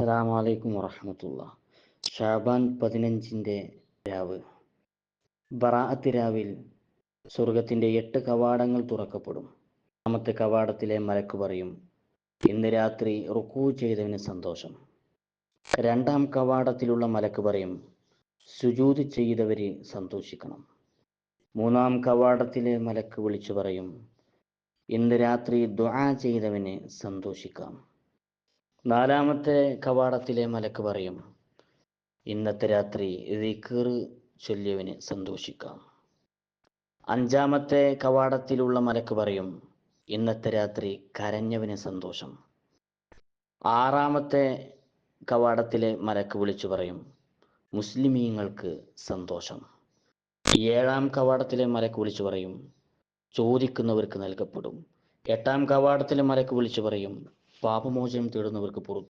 അസ്സലാമു അലൈക്കും വറഹമത്തുള്ള. ഷാബാൻ പതിനഞ്ചിന്റെ രാവ്. ബറാഅത്ത് രാവിൽ സ്വർഗത്തിന്റെ എട്ട് കവാടങ്ങൾ തുറക്കപ്പെടും. ഒന്നാമത്തെ കവാടത്തിലെ മലക്ക് പറയും ഇന്ന് രാത്രി റുക്കൂ ചെയ്തതിന് സന്തോഷം. രണ്ടാം കവാടത്തിലുള്ള മലക്ക് പറയും സുജൂത് ചെയ്തവര് സന്തോഷിക്കണം. മൂന്നാം കവാടത്തിലെ മലക്ക് വിളിച്ചു പറയും ഇന്ന് രാത്രി ദുആ ചെയ്തവന് സന്തോഷിക്കാം. നാലാമത്തെ കവാടത്തിലെ മലക്ക് പറയും ഇന്നത്തെ രാത്രി ദിക്ർ ചൊല്ലിയവന് സന്തോഷിക്കാം. അഞ്ചാമത്തെ കവാടത്തിലുള്ള മലക്ക് പറയും ഇന്നത്തെ രാത്രി കരഞ്ഞവന് സന്തോഷം. ആറാമത്തെ കവാടത്തിലെ മലക്ക് വിളിച്ചു പറയും മുസ്ലിമീങ്ങൾക്ക് സന്തോഷം. ഏഴാം കവാടത്തിലെ മലക്ക് വിളിച്ചു പറയും ചോദിക്കുന്നവർക്ക് നൽകപ്പെടും. എട്ടാം കവാടത്തിലെ മലക്ക് വിളിച്ചു പറയും പാപമോചനം തേടുന്നവർക്ക് പുറത്തു